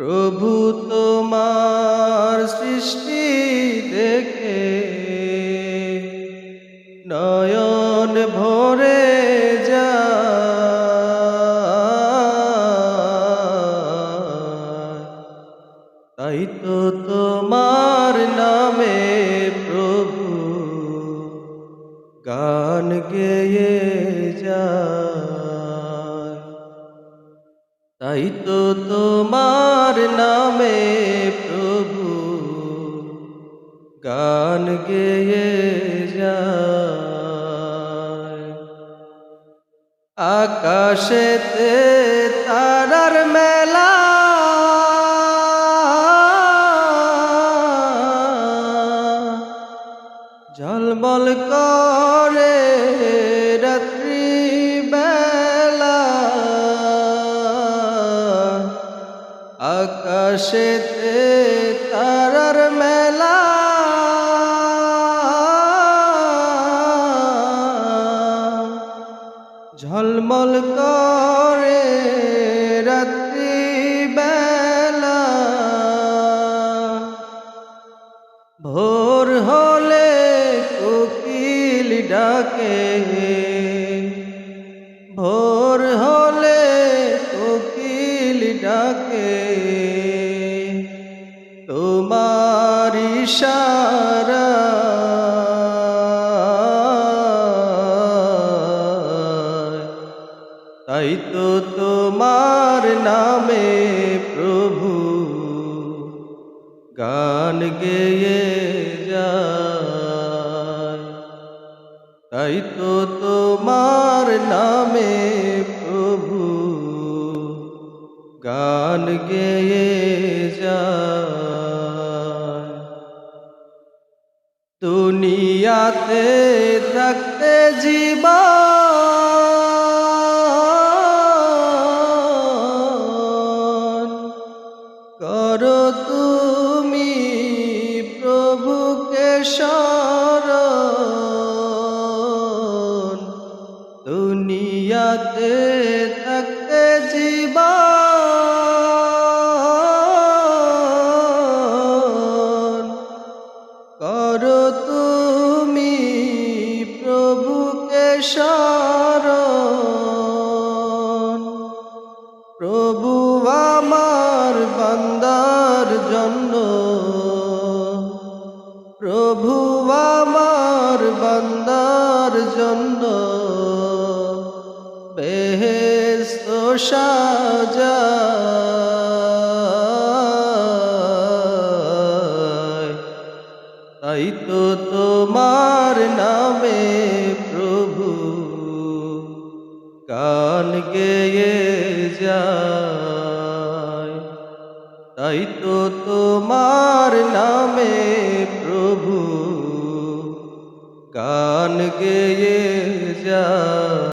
প্রভু তোমার সৃষ্টি দেখে নয়ন ভরে যা। তাই তো তোমার নামে প্রভু গান গেয়ে তাই তো তোমার নামে প্রভু গান গেয়ে যায়। আকাশেতে তারার মেলা ঝলমল করে রাত্রি আকাশেতে তারার মেলা। ঝলমল করে রাত্রি বেলা ভোর হলে কোকিল ডাকে। ভোর হলে ডাকে তোমার ইশারা তাই তো তোমার নামে প্রভু গান গেয়ে যায়। তাই তো তোমার নামে গান গেয়ে যায়। দুনিয়াতে থাকতে জীবন করো তুমি দুনিয়াতে করো তুমি প্রভুকে স্মরণ প্রভু আমার বান্দার জন্য। প্রভু আমার বান্দার জন্য। বেহেস্ত সাজা তোমার নামে প্রভু। গান গেয়ে যায়। তাই তো তোমার নামে প্রভু। গান গেয়ে